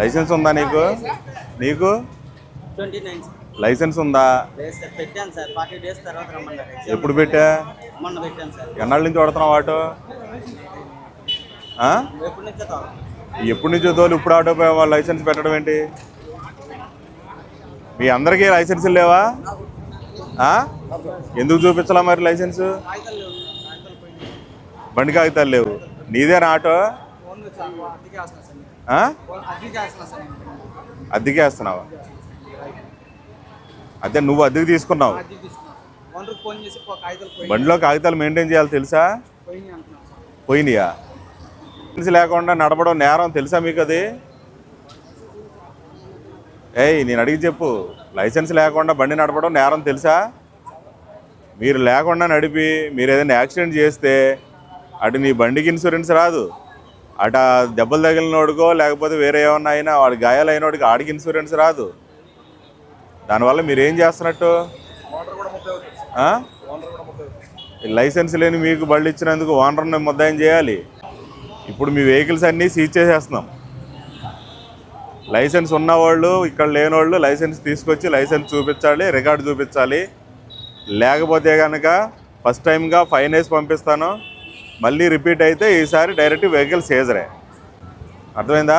Licence ఉందా నీకు? నీకు? లైసెన్స్ ఉందా? ఎప్పుడు పెట్టా? ఎన్నాళ్ళ నుంచి వాడుతున్నావు ఆటో? ఆ? ఎప్పటి నుంచో తోలు ఇప్పుడు ఆటో పై వాళ్ళు లైసెన్స్ పెట్టడం ఏంటి? మీ అందరికీ లైసెన్సులు లేవా? ఎందుకు చూపించాలా మరి లైసెన్స్? బండి కాగితాలు లేవు. నీదేనా ఆటో? అద్దెకి వేస్తున్నావా? అదే నువ్వు అద్దెకి తీసుకున్నావు. బండిలో కాగితాలు మెయింటైన్ చేయాలి తెలుసా? పోయినాయి లైసెన్స్ లేకుండా నడపడం నేరం తెలుసా మీకు అది? ఏయ్ నేను అడిగి చెప్పు. లైసెన్స్ లేకుండా బండి నడపడం నేరం తెలుసా? మీరు లేకుండా నడిపి మీరు ఏదైనా యాక్సిడెంట్ చేస్తే అటు నీ బండికి ఇన్సూరెన్స్ రాదు. అట దెబ్బలు తగిలినోడికో లేకపోతే వేరే ఏమన్నా అయినా వాడి గాయాలైనోడికి ఆడికి ఇన్సూరెన్స్ రాదు. దానివల్ల మీరు ఏం చేస్తున్నట్టు లైసెన్స్ లేని మీకు బళ్ళు ఇచ్చినందుకు ఓనర్ని ముద్దాయం చేయాలి. ఇప్పుడు మీ వెహికల్స్ అన్నీ సీజ్ చేసేస్తున్నాం. లైసెన్స్ ఉన్నవాళ్ళు ఇక్కడ లేనివాళ్ళు లైసెన్స్ తీసుకొచ్చి లైసెన్స్ చూపించాలి రికార్డు చూపించాలి. లేకపోతే కనుక ఫస్ట్ టైంగా ఫైన్ వేసి పంపిస్తాను. మళ్ళీ రిపీట్ అయితే ఈసారి డైరెక్ట్ వెహికల్ సేజరే అర్థమైందా?